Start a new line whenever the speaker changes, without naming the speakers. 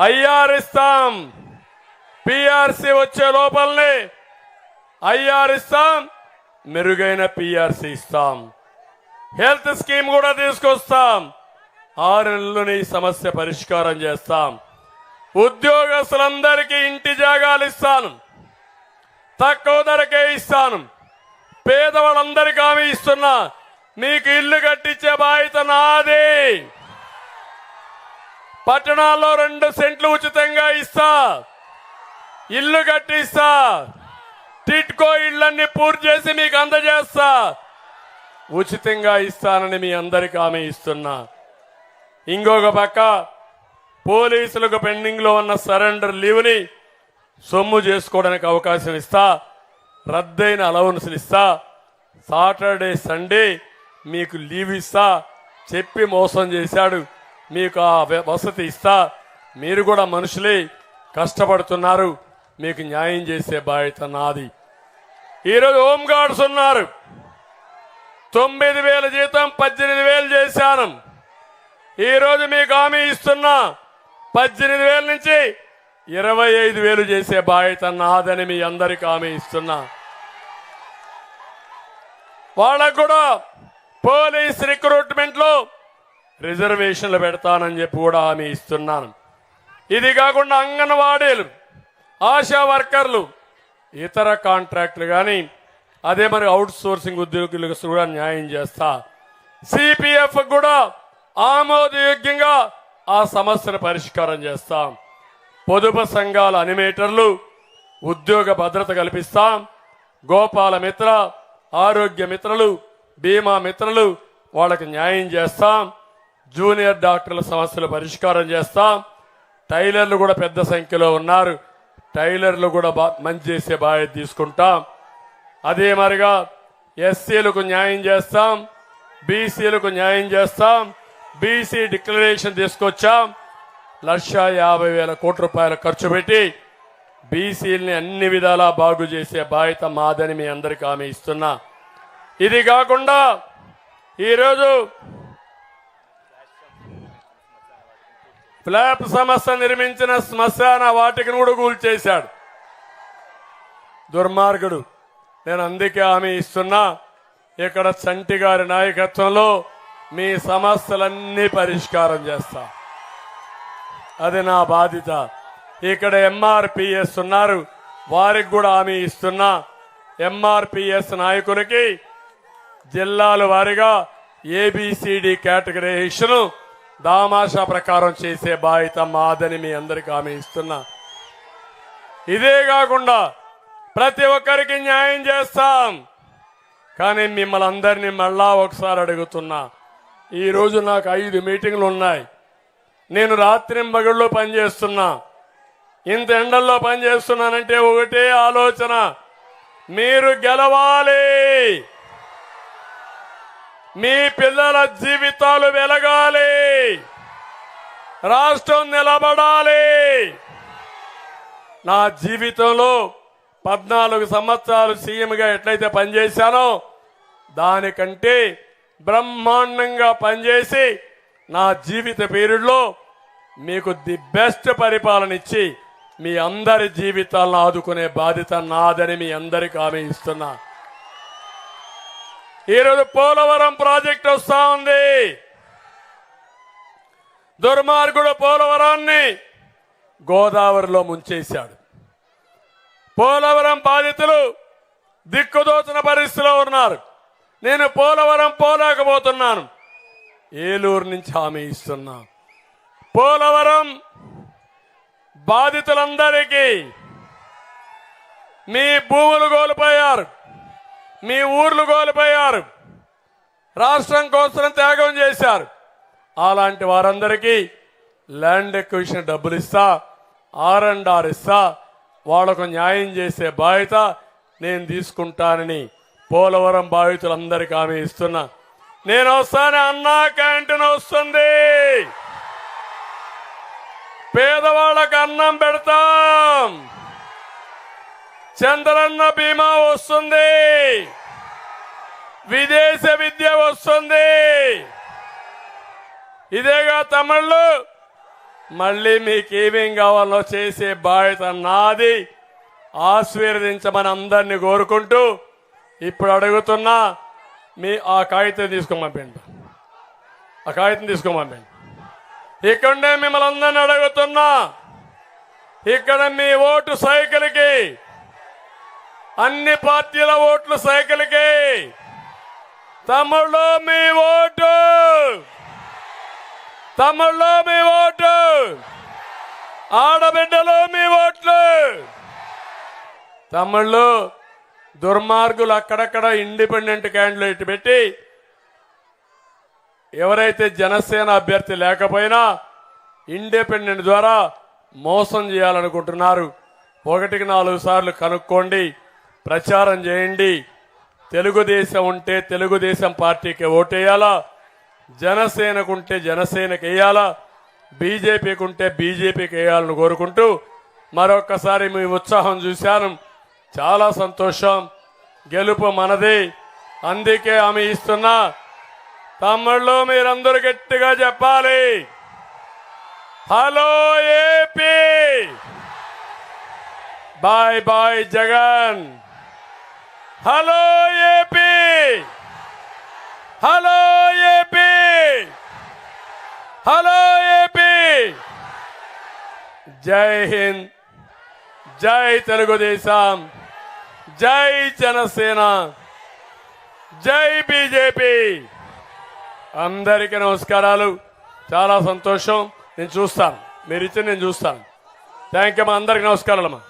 IR ఇస్తాం. PRC వచ్చే లోపలనే ఐఆర్ ఇస్తాం. మెరుగైన పిఆర్సీ ఇస్తాం. హెల్త్ స్కీమ్ కూడా తీసుకొస్తాం. ఆరు ఈ సమస్య పరిష్కారం చేస్తాం. ఉద్యోగస్తులందరికీ ఇంటి జాగాలు ఇస్తాను. తక్కువ ధరకే ఇస్తాను. పేదవాళ్ళందరికీ హామీ ఇస్తున్నా. మీకు ఇల్లు కట్టించే బాధ్యత నాది. పట్టణాల్లో రెండు సెంట్లు ఉచితంగా ఇస్తా. ఇల్లు కట్టిస్తా. టిట్కో ఇళ్ళన్ని పూర్తి చేసి మీకు అందజేస్తా. ఉచితంగా ఇస్తానని మీ అందరికి హామీ ఇస్తున్నా. ఇంకొక పక్క పోలీసులకు పెండింగ్లో ఉన్న సరెండర్ లీవ్ని సొమ్ము చేసుకోవడానికి అవకాశం ఇస్తా. రద్దయిన అలవన్సులు ఇస్తా. సాటర్డే సండే మీకు లీవ్ ఇస్తా. చెప్పి మోసం చేశాడు మీకు ఆ వసతి ఇస్తా. మీరు కూడా మనుషులే కష్టపడుతున్నారు. మీకు న్యాయం చేసే బాధ్యత నాది. ఈరోజు హోమ్ గార్డ్స్ ఉన్నారు. తొమ్మిది వేల జీతం పద్దెనిమిది వేలు చేశాను. ఈరోజు మీకు హామీ ఇస్తున్నా. పద్దెనిమిది వేల నుంచి ఇరవై ఐదు వేలు చేసే బాధ్యత నాదని మీ అందరికి హామీ ఇస్తున్నా. వాళ్ళకు కూడా పోలీస్ రిక్రూట్మెంట్లో రిజర్వేషన్లు పెడతానని చెప్పి కూడా హామీ ఇస్తున్నాను. ఇది కాకుండా అంగన్వాడీలు ఆశా వర్కర్లు ఇతర కాంట్రాక్టులు కానీ అదే మరి అవుట్ సోర్సింగ్ ఉద్యోగులకు కూడా న్యాయం చేస్తా. సిపిఎఫ్ కూడా ఆమోదయోగ్యంగా ఆ సమస్యను పరిష్కారం చేస్తాం. పొదుపు సంఘాల అనిమేటర్లు ఉద్యోగ భద్రత కల్పిస్తాం. గోపాల మిత్ర ఆరోగ్య మిత్రులు బీమా మిత్రులు వాళ్ళకి న్యాయం చేస్తాం. జూనియర్ డాక్టర్ల సమస్యలు పరిష్కారం చేస్తాం. టైలర్లు కూడా పెద్ద సంఖ్యలో ఉన్నారు. టైలర్లు కూడా బా- మంచి చేసే బాధ్యత తీసుకుంటాం. అదే మరిగా ఎస్సీలకు న్యాయం చేస్తాం. బీసీలకు న్యాయం చేస్తాం. బీసీ డిక్లరేషన్ తీసుకొచ్చాం. లక్ష యాభై వేల కోట్ల రూపాయలు ఖర్చు పెట్టి బీసీలని అన్ని విధాలా బాగు చేసే బాధ్యత మాదని మీ అందరికీ హామీ ఇస్తున్నా. ఇది కాకుండా ఈరోజు ఫ్లాప్ సంస్థ నిర్మించిన శ్మశాన వాటికను కూడా కూల్చేశాడు. దుర్మార్గుడు. నేను అందుకే హామీ ఇస్తున్నా ఇక్కడ చంటి గారి నాయకత్వంలో మీ సమస్యలన్నీ పరిష్కారం చేస్తా. అది నా బాధ్యత. ఇక్కడ ఎంఆర్పిఎస్ ఉన్నారు వారికి కూడా హామీ ఇస్తున్నా. ఎంఆర్పిఎస్ నాయకులకి జిల్లాల వారీగా ఏబిసిడి కేటగరైజేషను దామాషా ప్రకారం చేసే బాధ్యత మాదని మీ అందరికి ఆమె ఇస్తున్నా. ఇదే కాకుండా ప్రతి ఒక్కరికి న్యాయం చేస్తాం. కానీ మిమ్మల్ని అందరినీ మళ్ళా ఒకసారి అడుగుతున్నా. ఈరోజు నాకు ఐదు మీటింగ్లు ఉన్నాయి. నేను రాత్రి మగళ్ళు పనిచేస్తున్నా. ఇంత ఎండల్లో పనిచేస్తున్నానంటే ఒకటే ఆలోచన. మీరు గెలవాలి. మీ పిల్లల జీవితాలు వెలగాలి. రాష్ట్రం నిలబడాలి. నా జీవితంలో పద్నాలుగు సంవత్సరాలు సీఎంగా ఎట్లయితే పనిచేశానో దానికంటే బ్రహ్మాండంగా పనిచేసి నా జీవిత పీరియడ్లో మీకు ది బెస్ట్ పరిపాలన ఇచ్చి మీ అందరి జీవితాలను ఆదుకునే బాధ్యత నాదని మీ అందరికి ఆమె ఇస్తున్నా. ఈరోజు పోలవరం ప్రాజెక్ట్ వస్తా ఉంది. దుర్మార్గుడు పోలవరాన్ని గోదావరిలో ముంచేశాడు. పోలవరం బాధితులు దిక్కుదోచిన పరిస్థితిలో ఉన్నారు. నేను పోలవరం పోలేకపోతున్నాను. ఏలూరు నుంచి హామీ ఇస్తున్నా. పోలవరం బాధితులందరికీ మీ భూములు కోల్పోయారు. మీ ఊర్లు కోల్పోయారు. రాష్ట్రం కోసం త్యాగం చేశారు. అలాంటి వారందరికీ ల్యాండ్ ఎక్విషన్ డబ్బులు ఇస్తా ఆర్ అండ్ ఆర్ ఇస్తా వాళ్ళకు న్యాయం చేసే బాధ్యత నేను తీసుకుంటానని పోలవరం బాధితులందరికీ హామీ ఇస్తున్నా. నేను వస్తాను అన్నా క్యాంటీన్ వస్తుంది. పేదవాళ్ళకు అన్నం పెడతాం. చంద్రన్న బీమా వస్తుంది. విదేశ విద్య వస్తుంది. ఇదేగా తమిళ్ళు మళ్ళీ మీకు ఏమేం కావాలో చేసే బాధ్యత నాది. ఆశీర్వదించమని అందరినీ కోరుకుంటూ ఇప్పుడు అడుగుతున్నా మీ ఆ కాగితం తీసుకోమంపండి ఆ కాగితం తీసుకోమంపండి ఇక్కడే మిమ్మల్ని అందరిని అడుగుతున్నా ఇక్కడ మీ ఓటు సైకిల్కి అన్ని పార్టీల ఓట్లు సైకిల్కి తమ్ముళ్ళు మీ ఓటు తమ్ముళ్ళు మీ ఓటు. ఆడబిడ్డలు మీ ఓట్లు. తమ్ముళ్ళు దుర్మార్గులు అక్కడక్కడ ఇండిపెండెంట్ క్యాండిడేట్ పెట్టి ఎవరైతే జనసేన అభ్యర్థి లేకపోయినా ఇండిపెండెంట్ ద్వారా మోసం చేయాలనుకుంటున్నారు. ఒకటికి నాలుగు సార్లు కనుక్కోండి ప్రచారం చేయండి. తెలుగుదేశం ఉంటే తెలుగుదేశం పార్టీకి ఓటేయాలా? జనసేనకు ఉంటే జనసేనకి వేయాలా బీజేపీకి ఉంటే బీజేపీకి వేయాలని కోరుకుంటూ మరొక్కసారి మీ ఉత్సాహం చూశాను. చాలా సంతోషం. గెలుపు మనది. అందుకే ఆమె ఇస్తున్నా. తమ్ముళ్ళు మీరందరూ గట్టిగా చెప్పాలి. Hello AP! Bye bye Jagan. Hello AP! Hello AP! Hello AP! Jai Hind Jai Telugu Desam జై జనసేన జై బీజేపీ! అందరికీ నమస్కారాలు. చాలా సంతోషం. నేను చూస్తాను. మీరు ఇచ్చి నేను చూస్తాను. థ్యాంక్ యూ మా అందరికి నమస్కారాలమ్మా